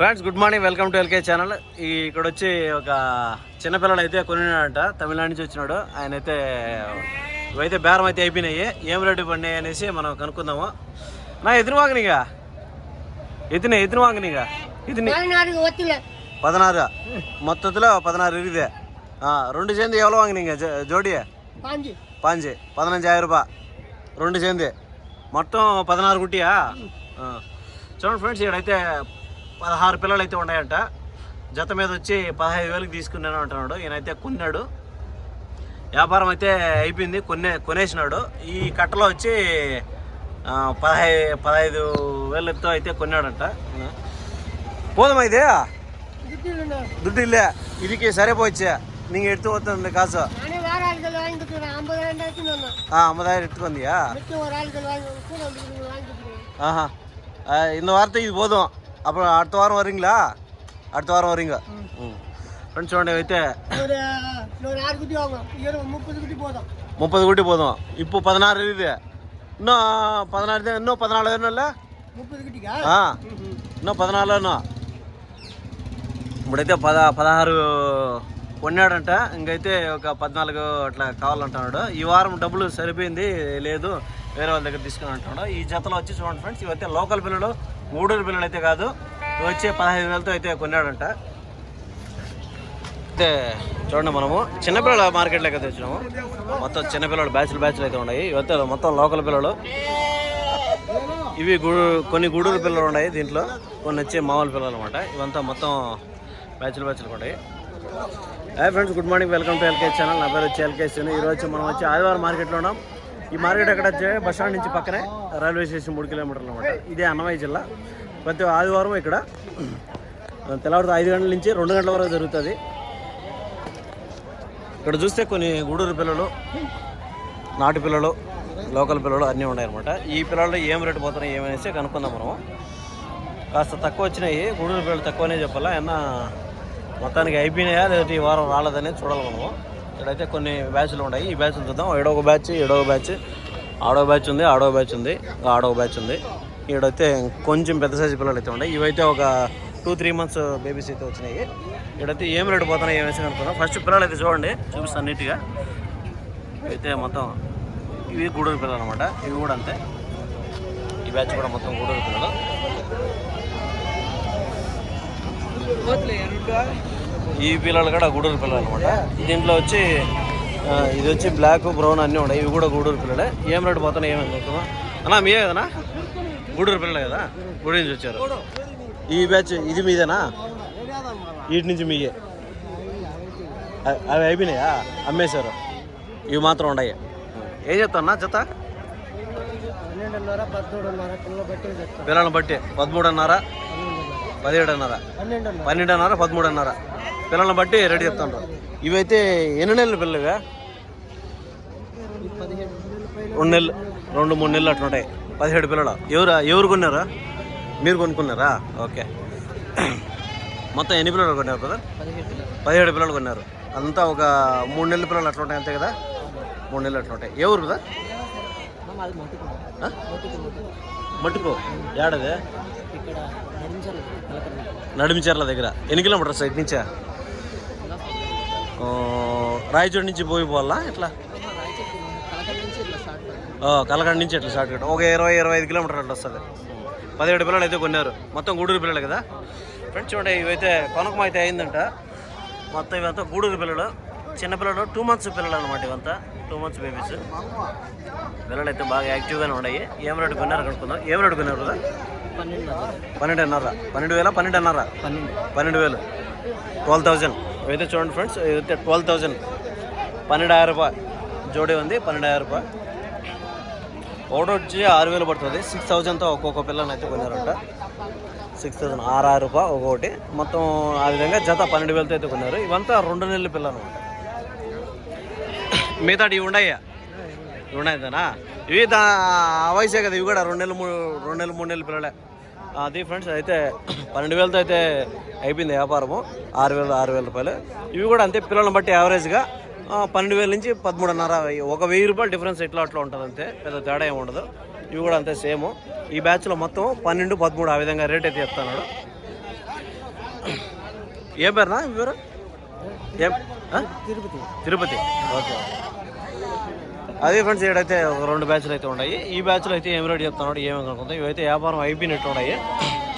Friends good morning welcome to LK channel ఈ ఇక్కడ వచ్చి ఒక చిన్నపిల్లడు అయితే కొనినాడంట. తమిళనాడు నుంచి వచ్చినాడు. ఆయన అయితే ఇవైతే బేరం అయితే అయిపోయినాయి. ఏం రేటు పడినాయి అనేసి మనం కనుక్కుందాము. నా ఎదురు వాగనిగా? ఎత్తునే ఎదురు వాగనిగా? ఇది పదనారు మొత్తలో పదనారు ఇరిదే. రెండు చెంది ఎవరు வாங்கினீங்க జోడి? పాంజీ. பாஞ்சு பதினஞ்சாயிரம் రెండు చెంది. మొత్తం పదనారు గుట్టియా చూడండి ఫ్రెండ్స్ ఇక్కడైతే పదహారు పిల్లలు అయితే ఉన్నాయంట జత మీద వచ్చి పదహైదు వేలకు తీసుకున్నాను అంటున్నాడు ఈయనైతే కొన్నాడు వ్యాపారం అయితే అయిపోయింది కొనే కొనేసినాడు ఈ కట్టలో వచ్చి ఆ, పదహై పదహైదు వేలతో అయితే కొన్నాడంట పోదమ్మా ఇదే இதுக்கு దుడ్డు ఇల్లే ఇదికి సరిపోవచ్చే నీకు ఎడుతూ వస్తుంది కాసు நானே வேற ஆளுகள் வாங்கி கொடுத்துருவேன் ஐம்பதாயிரம் ரூபாய்க்கு வந்தேன் ఆ, అమ్మదారి ఎత్తుకుందియా மிச்சம் ஒரு ஆளுகள் வாங்கி கூட வந்து வாங்கி கொடுத்துருவேன் ஆஹா ஆ, இந்த வாரத்தை இது போதும் அப்புறம் அடுத்த வாரம் வரீங்களா அடுத்த வாரம் வரீங்க ம் ஃப்ரெண்ட்ஸ் చూడండి అయితే ஒரு ஒரு ஆறு குட்டி வாங்குவோம் இருபது முப்பது குட்டி போதும் ముప్పది గుట్టి పోదాం ఇప్పుడు పదనారు ఇది ఇన్నో పదనారు ఇన్నో పద్నాలుగు ఏమన్నా முப்பது குட்டிக்கா ఇన్నో పద్నాలుగు ఎన్నో ఇప్పుడైతే పద పదహారు కొన్నాడంట ఇంకైతే ఒక పద్నాలుగు అట్లా కావాలంటున్నాడు ఈ వారం డబ్బులు సరిపోయింది లేదు వేరే వాళ్ళ దగ్గర తీసుకుని అంటున్నాడు ఈ జతలో వచ్చి చూడండి ఫ్రెండ్స్ ఇవైతే లోకల్ పిల్లలు మూడు పిల్లలు అయితే కాదు. వచ్చే వచ్చి పదహైదు వేలతో అయితే కొన్నాడంట. అయితే చూడండి మనము. చిన్నపిల్లల మార్కెట్లోకి అయితే వచ్చినాము మొత్తం చిన్నపిల్లలు బ్యాచ్లు బ్యాచ్లు అయితే ఉన్నాయి. ఇవైతే మొత్తం లోకల్ పిల్లలు. ఇవి గూడు కొన్ని గూడూరు పిల్లలు ఉన్నాయి దీంట్లో. కొన్ని వచ్చే మామూలు పిల్లలు అనమాట ఇవంతా మొత్తం బ్యాచ్లు బ్యాచ్లు ఉన్నాయి. Hi friends good morning. Welcome to LK channel. నా పేరు వచ్చి ఎల్కే ఈ ఈరోజు మనం వచ్చి ఆదివారం మార్కెట్లో ఉన్నాం. ఈ మార్కెట్ ఎక్కడ వచ్చే? బస్ స్టాండ్ నుంచి పక్కనే రైల్వే స్టేషన్ మూడు కిలోమీటర్లు అనమాట ఇదే అన్నమయ్య జిల్లా. ప్రతి ఆదివారం ఇక్కడ తెల్లవారు ఐదు గంటల నుంచి రెండు గంటల వరకు జరుగుతుంది. ఇక్కడ చూస్తే కొన్ని గూడూరు పిల్లలు నాటు పిల్లలు లోకల్ పిల్లలు అన్నీ ఉన్నాయన్నమాట. ఈ పిల్లలు ఏం రేటు పోతున్నాయి ఏమనేసి కనుక్కుందాం మనం కాస్త తక్కువ వచ్చినాయి. గూడూరు పిల్లలు తక్కువనే చెప్పాలా? ఏమన్నా మొత్తానికి అయిపోయినాయా? లేదంటే ఈ వారం రాలేదనేది చూడాలి మనము. ఇక్కడైతే కొన్ని బ్యాచ్లు ఉన్నాయి. ఈ బ్యాచ్లు చూద్దాం. ఏడో బ్యాచ్ ఏడో బ్యాచ్ ఆడో బ్యాచ్ ఉంది ఆడో బ్యాచ్ ఉంది ఇంకా ఆడో బ్యాచ్ ఉంది. ఈడైతే కొంచెం పెద్ద సైజు పిల్లలు అయితే ఉన్నాయి. ఇవైతే ఒక టూ త్రీ మంత్స్ బేబీస్ అయితే వచ్చినాయి. ఇక్కడైతే ఏం రేటు పోతున్నాయి ఏమేసి అనుకున్నాం ఫస్ట్ పిల్లలు అయితే చూడండి చూపిస్తాను నీట్గా. అయితే మొత్తం ఇవి గూడూరు పిల్లలు అనమాట ఇవి కూడా అంతే. ఈ బ్యాచ్ కూడా మొత్తం గూడూరు పిల్లలు. ఈ పిల్లలు కూడా గూడూరు పిల్లలు అనమాట దీంట్లో వచ్చి ఇది వచ్చి బ్లాక్ బ్రౌన్ అన్నీ ఉన్నాయి. ఇవి కూడా గూడూరు పిల్లలే. ఏం రేటు పోతున్నాయి ఏమేమి చెప్తున్నా అన్నా మీయే కదనా గూడూరు పిల్లలే కదా? గూడూరు నుంచి వచ్చారు. ఈ బ్యాచ్ ఇది మీదేనా? వీటి నుంచి మీయే. అవి అయిపోయినాయా? అమ్మేశారు. ఇవి మాత్రం ఉన్నాయి ఏం చెప్తాన్నా జత పిల్లలు బట్టి పిల్లలను బట్టి పదమూడున్నర పదిహేడున్నర పన్నెండున్నర పదమూడున్నర. పిల్లల్ని బట్టి రెడీ చెప్తాను ఇవైతే ఎన్ని నెలలు పిల్లలుగా? రెండు నెలలు రెండు మూడు నెలలు అట్లుంటాయి. పదిహేడు పిల్లలు? ఎవరు ఎవరు కొన్నారా? మీరు కొనుక్కున్నారా? ఓకే. మొత్తం ఎన్ని పిల్లలు కొన్నారు బ్రదర్ పదిహేడు పిల్లలు కొన్నారు. అంతా ఒక మూడు నెలల పిల్లలు అట్లా ఉంటాయి అంతే కదా? మూడు నెలలు అట్లా ఉంటాయి ఎవరు బ్రదర్ మట్టుకో ఏడదే? నడిమిచర్ల దగ్గర. ఎన్ని కిలోమీటర్స్ ఇటు నుంచా? ఆ, రాయచోటి నుంచి పోయి పోవాలా? ఇట్లా కలకండ నుంచి ఇట్లా షార్ట్ కట్ ఒక ఇరవై ఇరవై ఐదు కిలోమీటర్లు అట్లా వస్తుంది. పదిహేడు పిల్లలు అయితే కొన్నారు. మొత్తం గూడూరు పిల్లలు కదా? ఫ్రెండ్స్ చూడండి ఇవైతే కొనకం అయితే అయిందంట. మొత్తం ఇవంతా గూడూరు పిల్లలు. చిన్న పిల్లలు టూ మంత్స్ పిల్లలు అనమాట ఇవంతా. టూ మంత్స్ బేబీస్ పిల్లలు అయితే బాగా యాక్టివ్గానే ఉన్నాయి. ఏం రేటు కొన్నారు కనుక్కుందాం ఏం రేటు కొన్నారు కదా పన్నెండు పన్నెండున్నర. పన్నెండు వేల? పన్నెండున్నర? పన్నెండు. పన్నెండు వేలు. ట్వెల్వ్ థౌజండ్ ఇవైతే చూడండి ఫ్రెండ్స్ ఇదైతే ట్వెల్వ్ థౌజండ్ పన్నెండాయిరం రూపాయ జోడీ ఉంది పన్నెండాయిరం రూపాయ ఒకటి వచ్చి ఆరు వేలు పడుతుంది. సిక్స్ థౌజండ్తో ఒక్కొక్క పిల్లని అయితే కొన్నారంట. సిక్స్ థౌజండ్ ఆరు ఆరు రూపాయ ఒక్కొక్కటి. మొత్తం ఆ విధంగా జత పన్నెండు వేలతో అయితే కొన్నారు. ఇవంతా రెండు నెలల పిల్లలు అనమాట. మిగతా ఇవి ఉన్నాయా? ఇవి ఉన్నాయిదానా ఇవి దా వయసే కదా ఇవి కూడా రెండు నెలలు మూడు రెండు నెలలు మూడు నెలల పిల్లలే. అది ఫ్రెండ్స్ అయితే పన్నెండు వేలతో అయితే అయిపోయింది వ్యాపారము. ఆరు వేలు ఆరు వేల రూపాయలు. ఇవి కూడా అంతే పిల్లలను బట్టి యావరేజ్గా పన్నెండు వేల నుంచి పదమూడున్నర ఒక వెయ్యి రూపాయలు డిఫరెన్స్ ఎట్లా అట్లా ఉంటుంది అంతే. పెద్ద తేడా ఏమి ఉండదు. ఇవి కూడా అంతే సేమ్ ఈ బ్యాచ్లో మొత్తం పన్నెండు పదమూడు ఆ విధంగా రేట్ అయితే చెప్తున్నాడు. ఏ పేరునా మీ పేరు? తిరుపతి తిరుపతి. ఓకే. అదే ఫ్రెండ్స్ ఇక్కడైతే ఒక రెండు బ్యాచ్లు అయితే ఉన్నాయి. ఈ బ్యాచ్లో అయితే ఏం రేట్ చెప్తున్నాడు ఏమేమి కనుక్కుందాం ఇవైతే వ్యాపారం అయిపోయినట్టు ఉన్నాయి.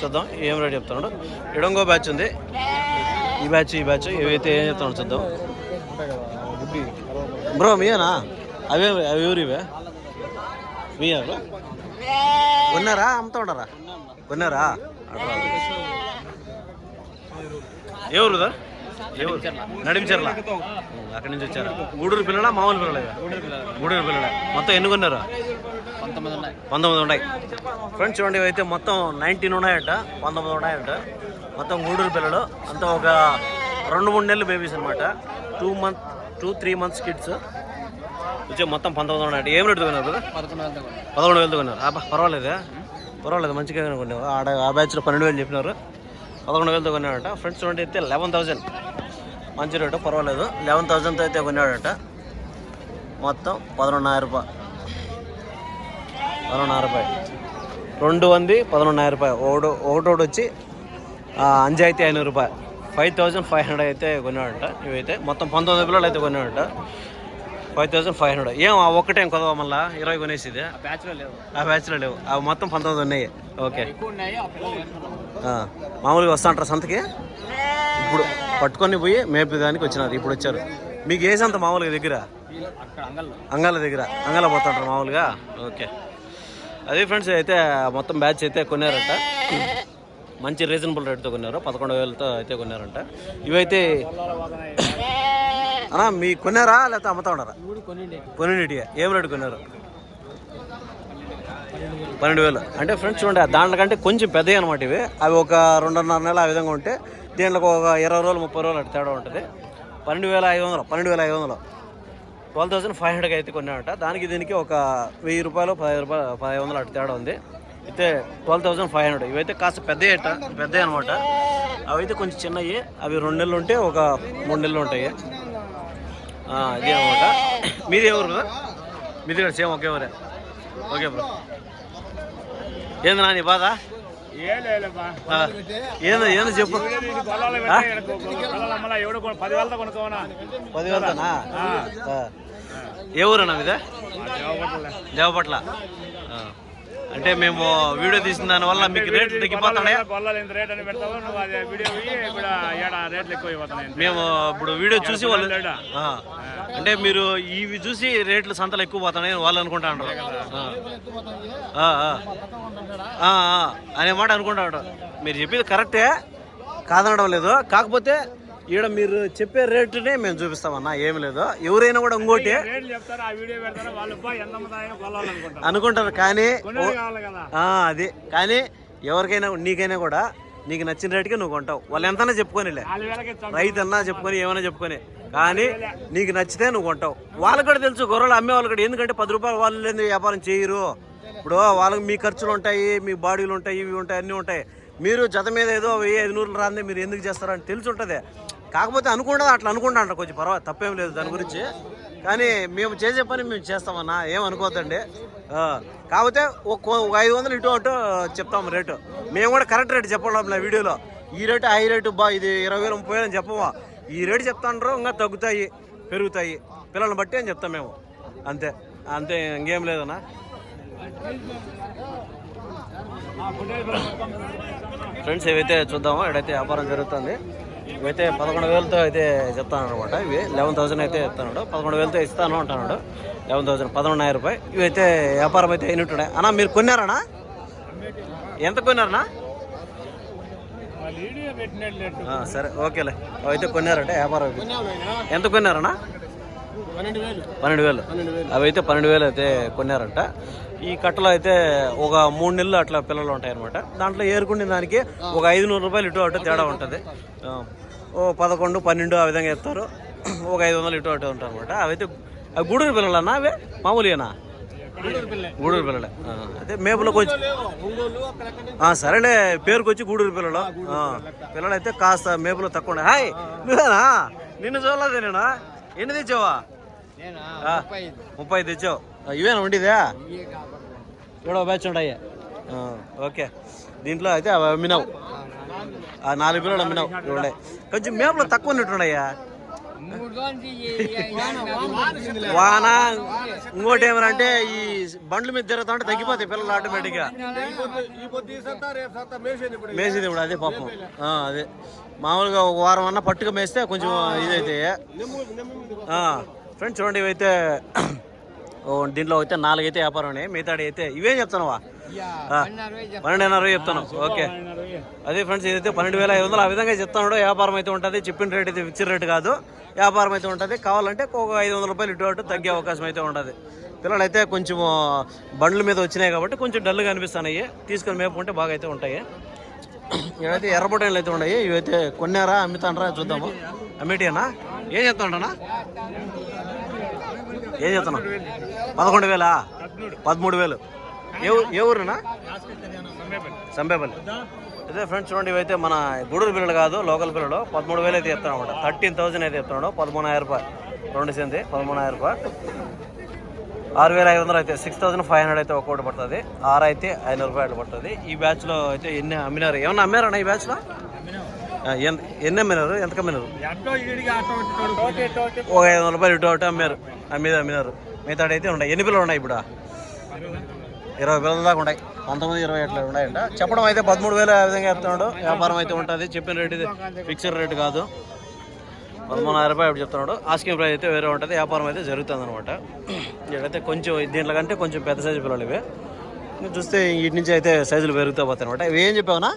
చూద్దాం ఏం రేట్ చెప్తున్నాడు. ఇడంగో బ్యాచ్ ఉంది. ఈ బ్యాచ్ ఈ బ్యాచ్ ఇవైతే ఏం చెప్తున్నాడు చూద్దాం. బ్రో మీయేనా? అవే అవి ఎవరివే మీయా బ్రో? ఉన్నారా? అమ్ముతా ఉండరా ఉన్నారా? అట్లా నడిమిచర్ల అక్కడి నుంచి వచ్చారా? గూడూరు పిల్లల మామూలు పిల్లల గూడూరు పిల్లల. మొత్తం ఎన్ని కొన్నారు? పంతొమ్మిది ఉన్నాయి. ఫ్రెండ్స్ చూడండి ఇవైతే మొత్తం నైన్టీన్ ఉన్నాయంట. పంతొమ్మిది ఉన్నాయంట. మొత్తం గూడూరు పిల్లలు. అంతా ఒక రెండు మూడు నెలలు బేబీస్ అనమాట two month two three months kids వచ్చి మొత్తం పంతొమ్మిది ఉన్నాయంట. ఏం రేటు కొన్నారు పదకొండు వేలు కొన్నారు. అబ్బా పర్వాలేదా? పర్వాలేదు మంచిగా కొన్నావు. ఆడ ఆ బ్యాచ్లో పన్నెండు వేలు చెప్పినారు. పదకొండు వేలతో కొన్నాడట ఫ్రెండ్స్ చూడండి అయితే లెవెన్ థౌజండ్ మంచి రేటు పర్వాలేదు. లెవెన్ థౌజండ్తో అయితే కొన్నాడట. మొత్తం పదకొండున్నర రూపాయ పదకొండున్నర రూపాయ రెండు వంది పదకొండున్నర రూపాయ ఒకడు ఒకటోడు వచ్చి ఆ, అంజి అయితే ఐనూరు రూపాయ ఫైవ్ థౌజండ్ ఫైవ్ హండ్రెడ్ అయితే కొన్నాడట. ఇవైతే మొత్తం పంతొమ్మిది పిల్లలు అయితే కొన్నాడట. ఫైవ్ థౌజండ్ ఫైవ్ హండ్రెడ్ ఏం ఆ ఒక్కటేం కొదవా మళ్ళా? ఇరవై కొనేసి ఇది బ్యాచ్లో లేవు. ఆ బ్యాచ్లో లేవు. అవి మొత్తం పంతొమ్మిది ఉన్నాయి. ఓకే. మామూలుగా వస్తా అంటారా సంతకి? ఇప్పుడు పట్టుకొని పోయి మేపేదానికి వచ్చినారు. ఇప్పుడు వచ్చారు. మీకు ఏ మామూలుగా దగ్గర? అంగళ అంగాల దగ్గర. అంగాల పోతుంటారు మామూలుగా? ఓకే. అదే ఫ్రెండ్స్ అయితే మొత్తం బ్యాచ్ అయితే కొన్నారట. మంచి రీజనబుల్ రేట్తో కొన్నారు. పదకొండు వేలతో అయితే కొన్నారంట. ఇవైతే అన్నా మీ కొన్నారా లేకపోతే అమ్ముతా ఉన్నారా? మూడు కొన్నిటిగా ఏం రేటు కొన్నారు? పన్నెండు వేలు. అంటే ఫ్రెండ్స్ చూడండి దాంట్లో కంటే కొంచెం పెద్దవి అనమాట ఇవి. అవి ఒక రెండున్నర నెల ఆ విధంగా ఉంటే దీంట్లో ఒక ఇరవై రోజులు ముప్పై రోజులు అటు తేడా ఉంటుంది. పన్నెండు వేల ఐదు వందలు పన్నెండు వేల ఐదు వందలు. ట్వెల్వ్ థౌసండ్ ఫైవ్ హండ్రెడ్కి అయితే కొన్నామట దానికి దీనికి ఒక వెయ్యి రూపాయలు పదిహేను రూపాయలు పదిహేను వందలు అటు తేడా ఉంది. అయితే ట్వెల్వ్ థౌసండ్ ఫైవ్ హండ్రెడ్. ఇవైతే కాస్త పెద్దవి అట పెద్దవి అనమాట. అవి అయితే కొంచెం చిన్నవి అవి రెండు నెలలు ఉంటే ఒక మూడు నెలలు ఉంటాయి. ఇదే అనమాట. మీది ఎవరు కదా మీది కూడా సేమ్ ఒకే ఊరే. Okay bro. ఏంది నా నీ బాధ? ఏందో ఏందో చెప్పు? పదివేలతో కొనుక్కోనా పదివేలతోనా? ఆ. ఏ ఊరన్నా మీదే? దేవపట్ల. అంటే మేము వీడియో తీసిన దానివల్ల మీకు రేట్లు అయిపోతున్నాయి మేము ఇప్పుడు వీడియో చూసి వాళ్ళు. అంటే మీరు ఇవి చూసి రేట్లు సంతలు ఎక్కువ పోతున్నాయి. వాళ్ళు అనుకుంటా. అనే మాట అనుకుంటా ఉంటారు మీరు చెప్పేది కరెక్టే కాదనడం లేదు. కాకపోతే ఈడ మీరు చెప్పే రేటునే మేము చూపిస్తామన్నా. ఏమి లేదు. ఎవరైనా కూడా ఇంకోటి అనుకుంటారు. కానీ అది. కానీ ఎవరికైనా నీకైనా కూడా నీకు నచ్చిన రేటుకే నువ్వు కొంటావు. వాళ్ళు ఎంతైనా ఇస్తాం రైతు అన్నా చెప్పుకొని ఏమైనా చెప్పుకొని. కానీ నీకు నచ్చితే నువ్వు కొంటావు. వాళ్ళకి కూడా తెలుసు గొర్రెలు అమ్మే వాళ్ళు కూడా. ఎందుకంటే పది రూపాయలు వాళ్ళు లేని వ్యాపారం చేయరు. ఇప్పుడు వాళ్ళకి మీ ఖర్చులు ఉంటాయి మీ బాడీలు ఉంటాయి ఇవి ఉంటాయి అన్నీ ఉంటాయి. మీరు జత మీద ఏదో వెయ్యి ఐదు నూరులు రాందే మీరు ఎందుకు చేస్తారని తెలిసి ఉంటుంది. కాకపోతే అనుకుంటుంది అట్లా అనుకుంటా అంట కొంచెం పర్వాలేదు. తప్పేం లేదు దాని గురించి. కానీ మేము చేసే పని మేము చేస్తామన్నా. ఏం అనుకోవద్దండి ఆ, కాకపోతే ఒక ఐదు వందలు ఇటు అటు చెప్తాము రేటు. మేము కూడా కరెక్ట్ రేటు చెప్పడం నా వీడియోలో. ఈ రేటు హై రేటు బా ఇది ఇరవై వేలు ముప్పై వేలు అని చెప్పమా. ఈ రేటు చెప్తాండ్రు ఇంకా తగ్గుతాయి పెరుగుతాయి. పిల్లల్ని బట్టి అని చెప్తాం మేము. అంతే. అంతే ఇంకేం లేదన్నా. ఫ్రెండ్స్ ఏవైతే చూద్దామో? ఇక్కడైతే వ్యాపారం జరుగుతుంది. ఇవైతే పదకొండు వేలతో అయితే చెప్తాను అనమాట ఇవి. లెవెన్ థౌసండ్ అయితే చెప్తాను పదకొండు వేలతో ఇస్తాను అంటున్నాడు లెవెన్ థౌసండ్ పదకొండు రూపాయలు ఇవైతే వ్యాపారం అయితే అయినట్టున్నాయి. అన్నా మీరు కొన్నారనా? ఎంత కొన్నారనా వాళ్ళు వీడియో పెట్టినట్లు ఆ, సరే ఓకేలే. అయితే కొన్నారంటే వ్యాపారం. ఎంత కొన్నారనా పన్నెండు వేలు. అవి అయితే పన్నెండు వేలు. అయితే కొన్నారంట. ఈ కట్టలో అయితే ఒక మూడు నెలలు అట్లా పిల్లలు ఉంటాయి అనమాట దాంట్లో ఏరుకునే దానికి ఒక ఐదు నూరు రూపాయలు ఇటు అటు తేడా ఉంటుంది. ఓ పదకొండు పన్నెండు ఆ విధంగా ఇస్తారు ఒక ఐదు వందలు ఇటు అటు ఉంటాయి అనమాట అవైతే అవి గూడూరు పిల్లలన్నా అవే మామూలుగానా గూడూరు పిల్లలే. అదే మేపులో కొంచెం సరేలే పేరుకి వచ్చి గూడూరు పిల్లలు. పిల్లలు. అయితే కాస్త మేపులో తక్కువ. హాయ్ నువ్వేనా? నిన్ను చూడలేదు నేనా ఎన్ని తెచ్చావా. ముప్పై తెచ్చావు. ఇవేనా ఉండేదా ఇక్కడ బ్యాచ్ ఉంటాయి. ఓకే. దీంట్లో అయితే అవి అమ్మినావు. ఆ, నాలుగు. పిల్లలు అమ్మినావు. ఇవ్వండి కొంచెం మేపలు తక్కువ ఉన్నట్టున్నాయ్యా వాన ఇంకోటి ఏమనంటే ఈ బండ్ల మీద తిరుగుతా ఉంటే తగ్గిపోతాయి పిల్లలు ఆటోమేటిక్గా మేసేది ఇప్పుడు అదే పాపం. అదే. మామూలుగా ఒక వారం అన్న పట్టుగా మేస్తే కొంచెం ఇదైతే. ఫ్రెండ్స్ చూడండి ఇవైతే ఓ, దీంట్లో అయితే నాలుగైతే వ్యాపారం ఉన్నాయి. మిగతాడి అయితే ఇవేం చెప్తున్నావా ఆ, పన్నెండున్నర చెప్తాను. ఓకే. అదే ఫ్రెండ్స్ ఇదైతే పన్నెండు వేల ఐదు వందలు ఆ విధంగా చెప్తాను వ్యాపారం అయితే ఉంటుంది. చెప్పిన రేట్ అయితే ఫిక్స్డ్ రేట్ కాదు. వ్యాపారం అయితే ఉంటుంది. కావాలంటే ఒక ఐదు వందల రూపాయలు ఇటు అటు తగ్గే అవకాశం అయితే ఉంటుంది. పిల్లలు అయితే కొంచెం బండ్ల మీద వచ్చినాయి కాబట్టి కొంచెం డల్గా అనిపిస్తున్నాయి తీసుకొని మేపుకుంటే బాగా అయితే ఉంటాయి. ఇవైతే ఎర్రబొట్టలు అయితే ఉన్నాయి. ఇవైతే కొన్నారా అమ్ముతానరా చూద్దాము. అమ్మేటియనా? ఏం చెప్తాండనా ఏం చెప్తున్నావు పదకొండు వేలా? పదమూడు వేలు. ఏ ఏ ఊరునా? సంబేపల్లి. అదే ఫ్రెండ్స్ చూడండి ఇవైతే మన గూడూరు పిల్లలు కాదు లోకల్ పిల్లలు. పదమూడు వేలు అయితే చెప్తాను అనమాట థర్టీన్ థౌసండ్ అయితే చెప్తున్నాడు. పదమూడాయిరం రూపాయలు. రెండు సెంది పదమూడాయిరం రూపాయలు. ఆరు వేల ఐదు వందలు అయితే సిక్స్ థౌసండ్ ఫైవ్ హండ్రెడ్ అయితే ఒక్కోటి పడుతుంది. ఆరు అయితే ఐనూరు రూపాయలు పడుతుంది. ఈ బ్యాచ్లో అయితే ఎన్ని అమ్మినారు? ఏమన్నా అమ్మారన్నా ఈ బ్యాచ్లో ఎన్ని అమ్మినారు? ఎంత అమ్మినారు? ఒక ఐదు వందల రూపాయలు ఇటు ఒకటి అమ్మారు. అమ్మేది అమ్మినారు. మిగతాడైతే ఉన్నాయి. ఎన్ని పిల్లలు ఉన్నాయి ఇప్పుడు? ఇరవై వేల దాకా ఉన్నాయి. పంతొమ్మిది ఇరవై అట్లా ఉన్నాయంట. చెప్పడం అయితే పదమూడు వేల ఆ విధంగా చెప్తున్నాడు. వ్యాపారం అయితే ఉంటుంది. చెప్పిన రేట్ ఇది ఫిక్స్డ్ రేట్ కాదు. పదమూడున్నర రూపాయలు ఇప్పుడు చెప్తున్నాడు. ఆస్కింగ్ ప్రైస్ అయితే వేరే ఉంటుంది. వ్యాపారం అయితే జరుగుతుంది అనమాట ఇక్కడైతే కొంచెం దీంట్లో కంటే కొంచెం పెద్ద సైజు పిల్లలు ఇవి. చూస్తే వీటి నుంచి అయితే సైజులు పెరుగుతూ పోతాయి అనమాట ఇవి ఏం చెప్పావునా?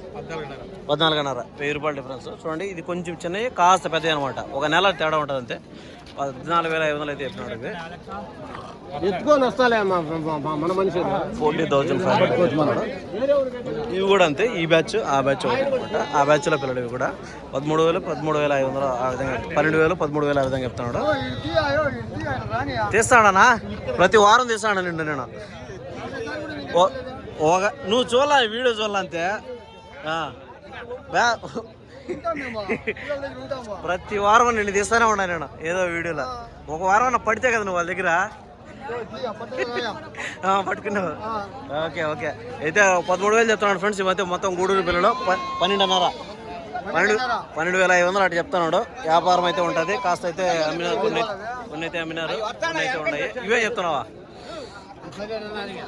పద్నాలుగున్నర. వెయ్యి రూపాయల డిఫరెన్స్ చూడండి ఇది కొంచెం చిన్నవి కాస్త పెద్దవి అనమాట ఒక నెల తేడా ఉంటుంది అంతే పద్నాలుగు వేల ఐదు వందలు అయితే చెప్పినాడు ఇవి ఎత్తుకొని వస్తాలే మన మనిషి ఫోర్టీ థౌజండ్ ఫైవ్ హండ్రెడ్. ఇవి కూడా అంతే ఈ బ్యాచ్ ఆ బ్యాచ్ ఒకటి ఆ బ్యాచ్లో పిల్లలు ఇవి కూడా. పదమూడు వేలు పదమూడు వేల ఐదు వందలు ఆ విధంగా పన్నెండు వేలు పదమూడు వేలు ఆ విధంగా చెప్తున్నాడు. తీస్తాడనా? ప్రతి వారం తీస్తాడు నిండు నేను. నువ్వు చూడాల వీడియో చూడాల అంతే? ఆ. బ్యా- ప్రతి వారం నిన్ను తీస్తానే ఉన్నా నేను ఏదో వీడియోలో. ఒక వారం పడితే కదా నువ్వు వాళ్ళ దగ్గర? పట్టుకున్నావు. Okay okay. అయితే పదమూడు వేలు చెప్తున్నాడు ఫ్రెండ్స్ ఈ మధ్య మొత్తం గూడూరు పిల్లలు. పన్నెండున్నర. పన్నెండు పన్నెండు వేల ఐదు వందలు అటు చెప్తున్నాడు. వ్యాపారం అయితే ఉంటుంది. కాస్త అయితే అమ్మినారు కొన్ని కొన్ని అయితే అమ్మినారు కొన్ని అయితే ఉన్నాయి. ఇవే చెప్తున్నావా?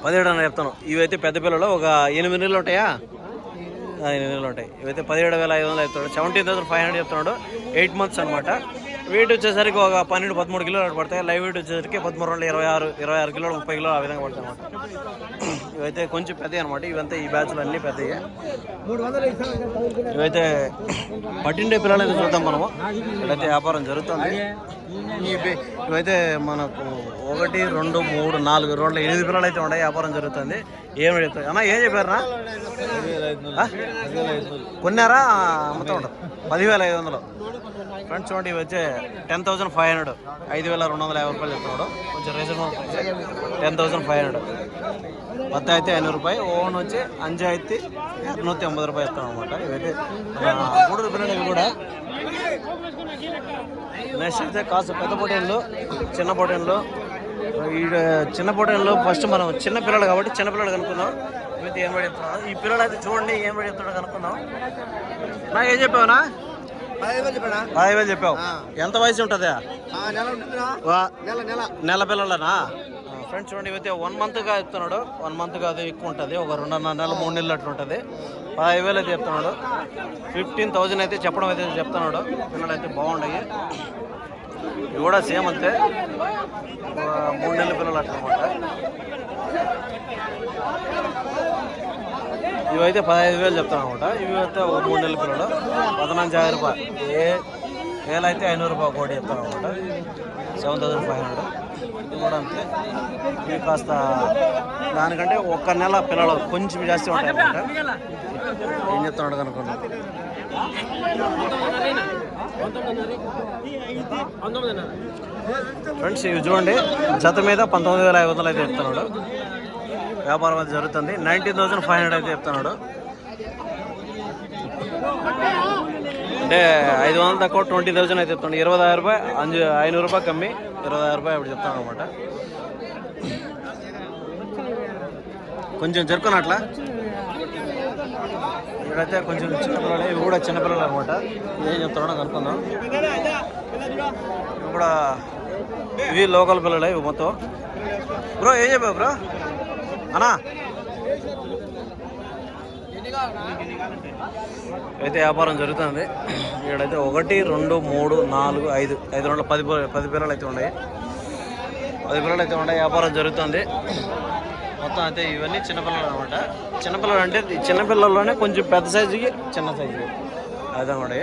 పదిహేడు అన్న చెప్తాను ఇవైతే పెద్ద పిల్లలు ఒక ఎనిమిది నెలలు ఉంటాయా? ఎనిమిది నెలలు ఉంటాయి. ఇవైతే పదిహేడు వేల ఐదు వందలు చెప్తాడు సెవెంటీన్ థౌసండ్ ఫైవ్ హండ్రెడ్ చెప్తున్నాడు. ఎయిట్ మంత్స్ అనమాట వెయిట్ వచ్చేసరికి ఒక పన్నెండు పదమూడు కిలోలు పడతాయి. లైవ్ వెయిట్ వచ్చేసరికి పదమూడు రెండు ఇరవై ఆరు ఇరవై ఆరు కిలోలు ముప్పై కిలోలు ఆ విధంగా పడతాయి అనమాట ఇవైతే కొంచెం పెద్దవి అనమాట ఇవంతా ఈ బ్యాచ్లు అన్నీ పెద్దవి. ఇవైతే పట్టిండే పిల్లలు చూద్దాం మనము. ఇక్కడైతే వ్యాపారం జరుగుతుంది. ఇవైతే మనకు ఒకటి రెండు మూడు నాలుగు రోడ్ల ఎనిమిది పిల్లలు అయితే ఉన్నాయి. వ్యాపారం జరుగుతుంది. ఏం చెప్తారు అన్న ఏం చెప్పారా కొన్నారా? మొత్తం ఉంటుంది పదివేల ఐదు వందలు. ఫ్రెండ్స్ చూడండి ఇవి వచ్చే టెన్ థౌసండ్ ఫైవ్ హండ్రెడ్ ఐదు వేల రెండు వందల యాభై రూపాయలు చెప్తున్నాడు. కొంచెం reasonable ten thousand five hundred పత్తి అయితే ఐనూరు రూపాయి ఓన్ వచ్చి అంజా అయితే నూற்றி ఐంబది రూపాయలు ఇస్తాం అనమాట ఇవైతే గూడూరు ఇవి కూడా. నెక్స్ట్ అయితే కాస్త పెద్ద పొటేన్లు చిన్న పొటేన్లు. ఈ చిన్న పొటేన్లు ఫస్ట్ మనం చిన్న పిల్లలు కాబట్టి చిన్న పిల్లలు కనుక్కుందాం. ఇవైతే ఏం పడి చెప్తున్నాడు ఈ పిల్లలు అయితే చూడండి ఏం పడి చెప్తాడో కనుక్కుందాం. నాకు ఏం చెప్పావునా? పదహైదు వేలు చెప్పావు. ఎంత వయసు ఉంటుందా? నెల పిల్లలనా? ఫ్రెండ్స్ చూడండి ఇవైతే వన్ మంత్గా చెప్తున్నాడు. వన్ మంత్ అది ఎక్కువ ఉంటుంది. ఒక రెండున్నర నెలలు మూడు నెలలు అట్లా ఉంటుంది. పదహైదు వేలు అయితే చెప్తున్నాడు. ఫిఫ్టీన్ థౌజండ్ అయితే చెప్పడం అయితే చెప్తున్నాడు. పిల్లలు అయితే బాగుండయి. ఇవి కూడా సేమ్ అంతే. మూడు నెలల పిల్లలు అట్లా అనమాట ఇవైతే పదహైదు వేలు చెప్తాను అనమాట. ఇవి అయితే ఒక మూడు నెలల పిల్లలు. పదనాలుగు రూపాయలు. ఏ వేలైతే ఐనూరు రూపాయలు కోటి చెప్తాను అనమాట. Seven thousand five hundred. ఇది కూడా అంతే. ఇవి కాస్త దానికంటే ఒక్క నెల పిల్లలు కొంచెం జాస్తి ఉంటాయి అనమాట ఏం చెప్తున్నాడు కనుక్కున్నాను ఫ్రెండ్స్ ఇవి చూడండి. జత మీద పంతొమ్మిది వేల ఐదు వందలు అయితే చెప్తున్నాడు. వ్యాపారం అయితే జరుగుతుంది. నైన్టీన్ థౌసండ్ ఫైవ్ హండ్రెడ్ అయితే చెప్తున్నాడు. అంటే ఐదు వందలు తక్కువ ట్వంటీ థౌసండ్ అయితే చెప్తాను. ఇరవై ఆరు రూపాయ అంజు ఐనూరు రూపాయ కమ్మి ఇరవై ఆరు రూపాయలు అప్పుడు చెప్తాను అనమాట కొంచెం జరుపుకున్నట్లా? ఇక్కడైతే కొంచెం చిన్నపిల్లలు ఇవి కూడా చిన్నపిల్లలు అనమాట ఏం చెప్తారో కనుక్కుందాం. ఇవి కూడా ఇవి లోకల్ పిల్లలే ఇవి మొత్తం. బ్రో ఏం చెప్పావు బ్రో? అన్నా? అయితే వ్యాపారం జరుగుతుంది. ఇక్కడైతే ఒకటి రెండు మూడు నాలుగు ఐదు ఐదు రెండు పది పది పిల్లలు అయితే ఉన్నాయి. పది పిల్లలు అయితే ఉన్నాయి వ్యాపారం జరుగుతుంది. మొత్తం అయితే ఇవన్నీ చిన్నపిల్లలు అనమాట చిన్నపిల్లలు అంటే చిన్నపిల్లల్లోనే కొంచెం పెద్ద సైజుకి చిన్న సైజుకి అదనమాట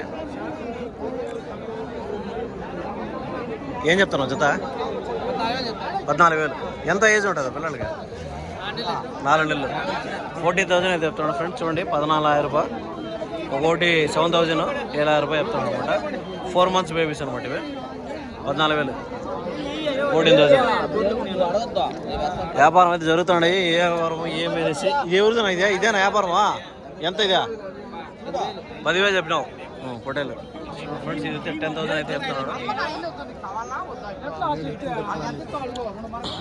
ఏం చెప్తున్నావు జత? పద్నాలుగు వేలు. ఎంత ఏజ్ ఉంటుంది పిల్లలకి? నాలుగు నెలలు. ఫోర్టీన్ థౌసండ్ అయితే చెప్తున్నాడు ఫ్రెండ్స్. చూడండి పద్నాలుగు రూపాయలు. ఒకటి సెవెన్ థౌజండ్ ఏడు రూపాయలు చెప్తాను అనమాట ఫోర్ మంత్స్ బేబీస్ అనమాట ఇవి. పద్నాలుగు వేలు. ఫోర్టీన్ థౌసండ్ వ్యాపారం అయితే జరుగుతున్నాయి ఏ వ్యాపారం ఏం వేసి ఏ ఊరిదో ఇదే? ఇదేనా వ్యాపారమా? ఎంత ఇదే? పదివేలు చెప్పినావు. హోటల్ ఫ్రెండ్స్ ఇది టెన్ థౌసండ్ అయితే చెప్తున్నాడు.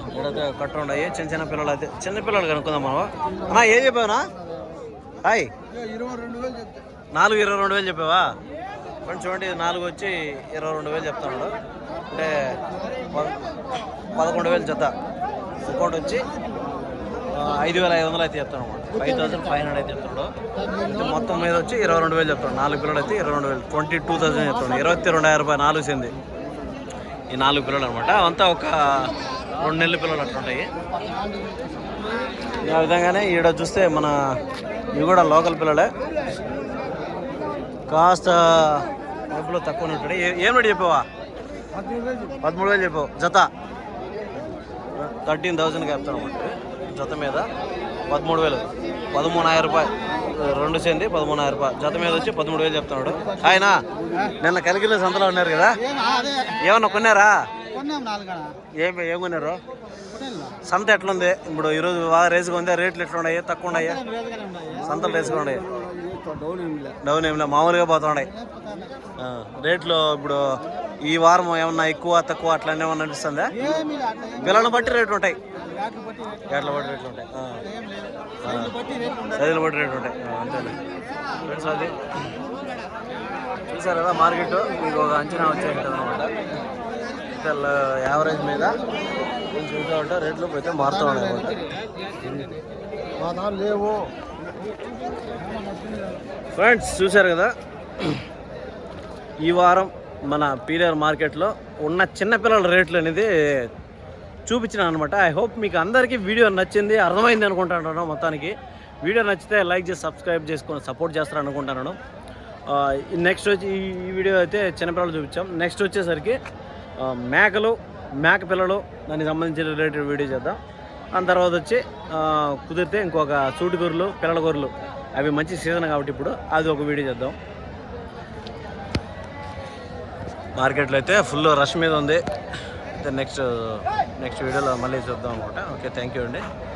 ఇక్కడైతే కట్ట ఉన్నాయి. చిన్న చిన్న పిల్లలు అయితే చిన్న పిల్లలు కనుక్కుందాం మనం. అన్నా ఏం చెప్పావునా? హాయ్. ఇరవై రెండు వేలు చెప్తే. నాలుగు ఇరవై రెండు వేలు చెప్పావా? ఫ్రెండ్స్ చూడండి ఇది నాలుగు వచ్చి ఇరవై రెండు వేలు చెప్తున్నాడు అంటే పదకొండు వేలు జత ఇంకోటి వచ్చి ఐదు వేల ఐదు వందలు అయితే చెప్తాను అనమాట ఫైవ్ థౌసండ్ ఫైవ్ హండ్రెడ్ అయితే చెప్తున్నాడు మొత్తం మీద వచ్చి ఇరవై రెండు వేలు చెప్తాడు నాలుగు పిల్లలు అయితే ఇరవై రెండు వేలు. ట్వంటీ టూ థౌసండ్ చెప్తాడు ఇరవై రెండు వేల రూపాయలు నాలుగు సెంది ఈ నాలుగు పిల్లలు అనమాట. అంతా ఒక రెండు నెలల పిల్లలు అట్లుంటాయి ఆ విధంగానే ఈడ చూస్తే మన ఇవి కూడా లోకల్ పిల్లలే. కాస్త డబ్బులు తక్కువ ఉంటాడు ఏం రేటు చెప్పావా? పదమూడు వేలు చెప్పావు జత. థర్టీన్ థౌజండ్కి చెప్తాను అనమాట జత మీద పదమూడు వేలు. పదమూడాయిరం రూపాయలు. రెండు సెంది పదమూడాయిరం రూపాయలు. జత మీద వచ్చి పదమూడు వేలు చెప్తున్నాడు. ఆయన నిన్న కలిగిన సంతలో ఉన్నారు కదా? ఏమన్నా కొన్నారా? కొన్నాం ఏం ఏం కొన్నారు? సంత ఎట్లుంది? ఇప్పుడు ఈరోజు బాగా రేసుగా ఉంది రేట్లు ఎట్లున్నాయి? తక్కువ ఉన్నాయా? సంతలు రేసుగా ఉన్నాయి డౌన్ ఏమిలే మామూలుగా పోతున్నాయి రేట్లు ఇప్పుడు ఈ వారం ఏమన్నా ఎక్కువ తక్కువ అట్లా ఏమన్నా అనిపిస్తుందా? పిల్లలను బట్టి రేట్లు ఉంటాయి. రేట్లు బట్టి రేట్లు గేట్ల బట్టి రేట్లు ఉంటాయి. సైజులు బట్టి రేట్లు ఉంటాయి. ఆ, అంతేలే. ఫ్రెండ్స్ అది చూసారు కదా మార్కెట్? మీకు ఒక అంచనా వచ్చేది అనమాట యావరేజ్ మీద చూసా ఉంటే రేట్లు అయితే మారుతూ ఉన్నాయి లేవు. ఫ్రెండ్స్ చూశారు కదా? ఈ వారం మన పీలర్ మార్కెట్లో ఉన్న చిన్నపిల్లల రేట్లు అనేది చూపించిన అనమాట ఐ హోప్ మీకు అందరికీ వీడియో నచ్చింది అర్థమైంది అనుకుంటున్నాను మొత్తానికి. వీడియో నచ్చితే లైక్ చేసి సబ్స్క్రైబ్ చేసుకొని సపోర్ట్ చేస్తారు అనుకుంటున్నాను నెక్స్ట్ వచ్చి ఈ వీడియో అయితే చిన్నపిల్లలు చూపించాం. నెక్స్ట్ వచ్చేసరికి మేకలు మేక పిల్లలు దానికి సంబంధించిన రిలేటెడ్ వీడియో చేద్దాం. దాని తర్వాత వచ్చి కుదిరితే ఇంకొక సూటి గొర్రెలు పిల్లల గొర్రెలు. అవి మంచి సీజన్ కాబట్టి ఇప్పుడు అది ఒక వీడియో చేద్దాం. మార్కెట్లో అయితే ఫుల్ రష్ మీద ఉంది. అయితే నెక్స్ట్ నెక్స్ట్ వీడియోలో మళ్ళీ చూద్దాం అనమాట ఓకే థ్యాంక్ యూ అండి.